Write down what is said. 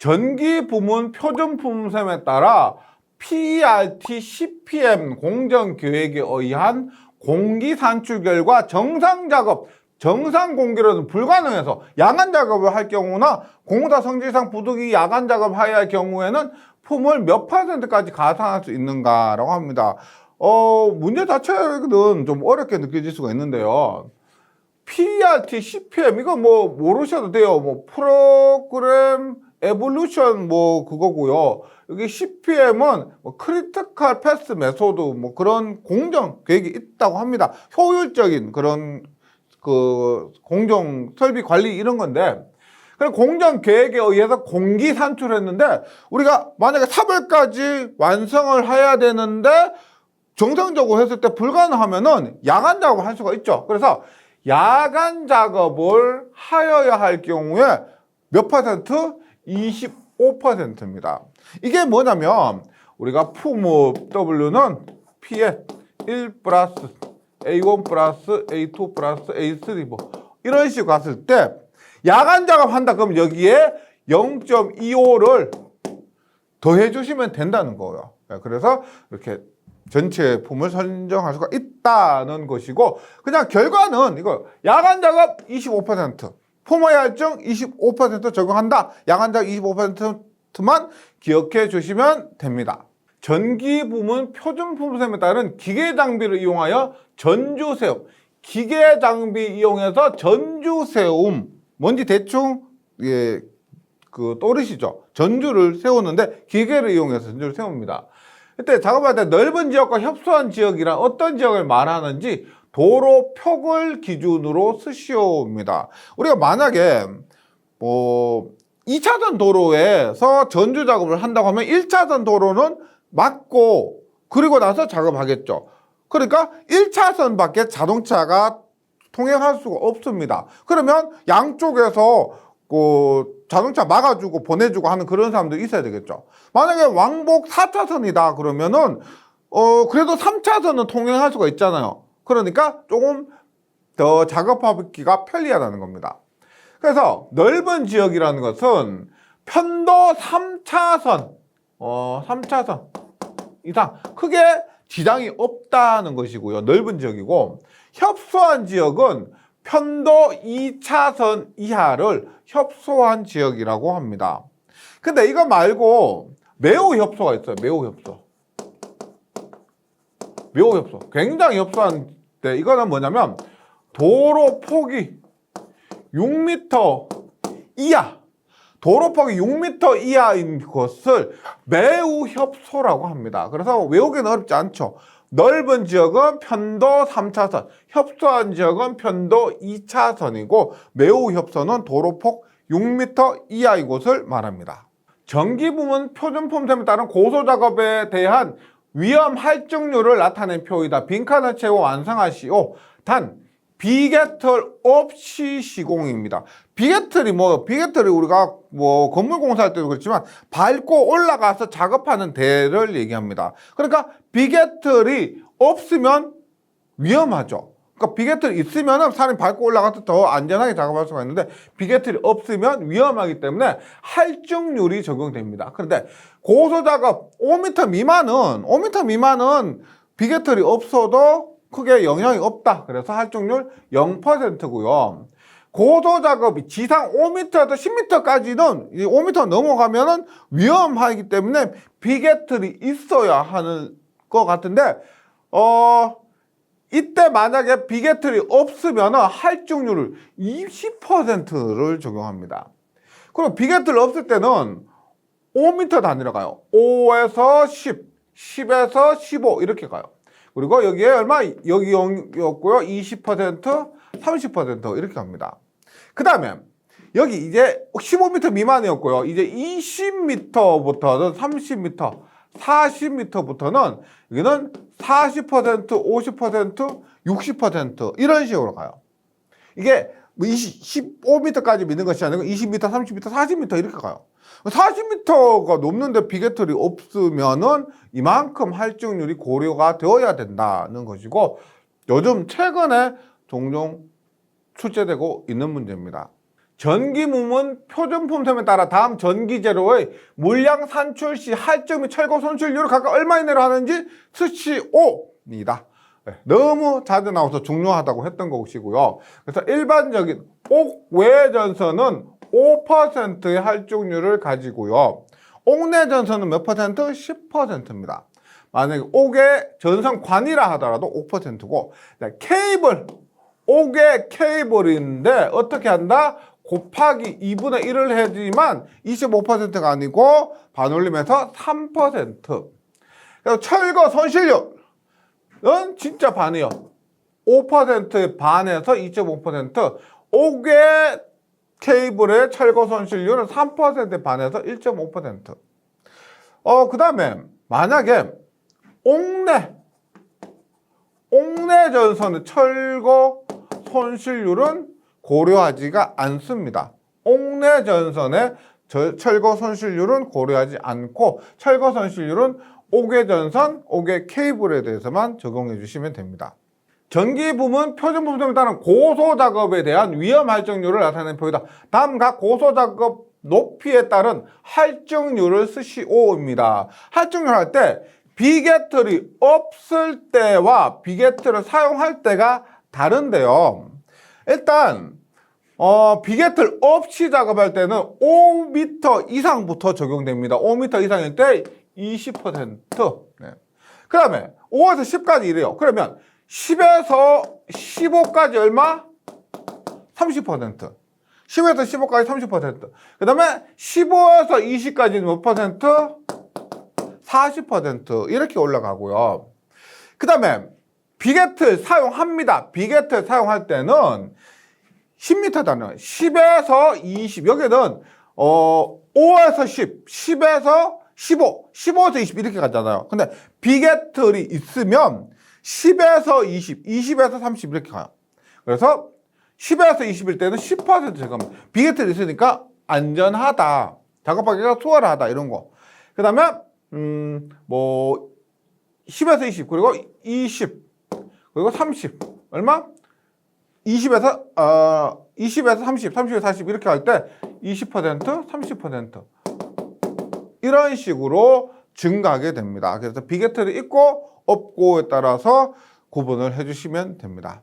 전기 부문 표준 품셈에 따라 PERT CPM 공정 계획에 의한 공기 산출 결과 정상 작업 정상 공개로는 불가능해서 야간 작업을 할 경우나 공사 성질상 부득이 야간 작업해야 할 경우에는 품을 몇 퍼센트까지 가산할 수 있는가라고 합니다. 어, 문제 자체는 좀 어렵게 느껴질 수가 있는데요. PERT, CPM 이거 뭐 모르셔도 돼요. 뭐 프로그램 에볼루션 뭐 그거고요. 여기 CPM은 뭐 크리티컬 패스 메소드 뭐 그런 공정 계획이 있다고 합니다. 효율적인 그런 그 공정 설비 관리 이런 건데 그럼 공정 계획에 의해서 공기 산출했는데 우리가 만약에 3월까지 완성을 해야 되는데 정상적으로 했을 때 불가능하면은 야간 작업을 할 수가 있죠. 그래서 야간 작업을 하여야 할 경우에 몇 퍼센트? 25%입니다. 이게 뭐냐면 우리가 품업 W는 P에 1 플러스 A1 플러스 A2 플러스 A3 뭐 이런 식으로 갔을 때 야간 작업한다 그럼 여기에 0.25를 더해 주시면 된다는 거예요. 네, 그래서 이렇게 전체 품을 선정할 수가 있다는 것이고 그냥 결과는 이거 야간 작업 25% 할증 25% 적용한다. 작업 25%만 기억해 주시면 됩니다. 전기 부문 표준 품셈에 따른 기계 장비를 이용하여 전주 세움. 기계 장비 이용해서 전주 세움. 뭔지 대충 예, 그 떠오르시죠? 전주를 세우는데 기계를 이용해서 전주를 세웁니다. 그때 작업할 때 넓은 지역과 협소한 지역이란 어떤 지역을 말하는지 도로 폭을 기준으로 쓰시오입니다. 우리가 만약에 뭐 2차선 도로에서 전주 작업을 한다고 하면 1차선 도로는 막고 그리고 나서 작업하겠죠. 그러니까 1차선 밖에 자동차가 통행할 수가 없습니다. 그러면 양쪽에서 그 자동차 막아주고 보내주고 하는 그런 사람들이 있어야 되겠죠. 만약에 왕복 4차선이다 그러면은 어 그래도 3차선은 통행할 수가 있잖아요. 그러니까 조금 더 작업하기가 편리하다는 겁니다. 그래서 넓은 지역이라는 것은 편도 3차선, 어, 3차선 이상 크게 지장이 없다는 것이고요. 넓은 지역이고 협소한 지역은 편도 2차선 이하를 협소한 지역이라고 합니다. 근데 이거 말고 매우 협소가 있어요. 매우 협소. 매우 협소. 굉장히 협소한 데 이거는 뭐냐면 도로 폭이 6m 이하. 도로 폭이 6m 이하인 것을 매우 협소라고 합니다. 그래서 외우기는 어렵지 않죠. 넓은 지역은 편도 3차선, 협소한 지역은 편도 2차선이고 매우 협소는 도로폭 6m 이하의 곳을 말합니다. 전기 부문 표준 폼셈에 따른 고소 작업에 대한 위험 할증률을 나타낸 표이다. 빈칸을 채워 완성하시오. 단 비개털 없이 시공입니다. 비개털이 뭐 비개털이 우리가 뭐 건물 공사할 때도 그렇지만 밟고 올라가서 작업하는 대를 얘기합니다. 그러니까 비개털이 없으면 위험하죠. 그러니까 비개털이 있으면은 사람이 밟고 올라가서 더 안전하게 작업할 수가 있는데 비개털이 없으면 위험하기 때문에 할증률이 적용됩니다. 그런데 고소 작업 5m 미만은 5m 미만은 비개털이 없어도 크게 영향이 없다. 그래서 할증률 0%고요. 고도 작업이 지상 5m에서 10m까지는 5m 넘어가면은 위험하기 때문에 비계틀이 있어야 하는 것 같은데 어 이때 만약에 비계틀이 없으면 할증률을 20%를 적용합니다. 그리고 비계틀 없을 때는 5m 단위로 가요. 5에서 10, 10에서 15 이렇게 가요. 그리고 여기에 얼마? 여기 0이었고요. 20%, 30% 이렇게 갑니다. 그 다음에 여기 이제 15m 미만이었고요. 이제 20m부터는 30m, 40m부터는 여기는 40%, 50%, 60% 이런 식으로 가요. 이게 20, 15m까지 믿는 것이 아니고 20m, 30m, 40m 이렇게 가요. 40m가 넘는데 비계털이 없으면은 이만큼 할증률이 고려가 되어야 된다는 것이고 요즘 최근에 종종 출제되고 있는 문제입니다. 전기무문 표준품셈에 따라 다음 전기재료의 물량 산출 시및 철거 손실률을 각각 얼마 이내로 하는지 수치오입니다. 네, 너무 자주 나와서 중요하다고 했던 것이고요. 그래서 일반적인 옥외 전선은 5%의 할증률을 가지고요. 옥내 전선은 몇 퍼센트? 10%입니다. 만약에 옥의 전선관이라 하더라도 5%고 케이블, 옥의 케이블인데 어떻게 한다? 곱하기 2분의 1을 해지만 25%가 아니고 반올림해서 3%. 그래서 철거 손실률은 진짜 반이요. 5%의 반에서 2.5%. 옥의 케이블의 철거 손실률은 3%의 반에서 1.5%. 어, 그 다음에 만약에 옥내, 옥내 전선의 철거 손실률은 고려하지가 않습니다. 옥내 전선의 저- 철거 손실률은 고려하지 않고 철거 손실률은 옥외 전선, 옥외 케이블에 대해서만 적용해 주시면 됩니다. 전기 부문 표준 부품에 따른 고소 작업에 대한 위험 할증률을 나타내는 표이다. 다음 각 고소 작업 높이에 따른 할증률을 쓰시오입니다. 할증률 할 때 비계틀이 없을 때와 비계틀을 사용할 때가 다른데요. 일단 어, 비계틀 없이 작업할 때는 5m 이상부터 적용됩니다. 5m 이상일 때 20%. 네. 그 다음에 5에서 10까지 이래요. 그러면 10에서 15까지 얼마? 30%. 10에서 15까지 30%. 그 다음에 15에서 20까지는 몇 퍼센트? 40% 이렇게 올라가고요. 그 다음에 비게틀 사용합니다. 비게틀 사용할 때는 10m 단위, 10에서 20. 여기는 어 5에서 10, 10에서 15, 15에서 20 이렇게 가잖아요. 근데 비게틀이 있으면 10에서 20, 20에서 30 이렇게 가요. 그래서 10에서 20일 때는 10% 제거합니다. 비게틀이 있으니까 안전하다. 작업하기가 수월하다. 이런 거. 그 다음에, 음, 뭐, 10에서 20, 그리고 20, 그리고 30. 얼마? 20에서, 어, 20에서 30, 30에서 40 이렇게 할 때 20%, 30%. 이런 식으로 증가하게 됩니다. 그래서 비게틀이 있고 없고에 따라서 구분을 해주시면 됩니다.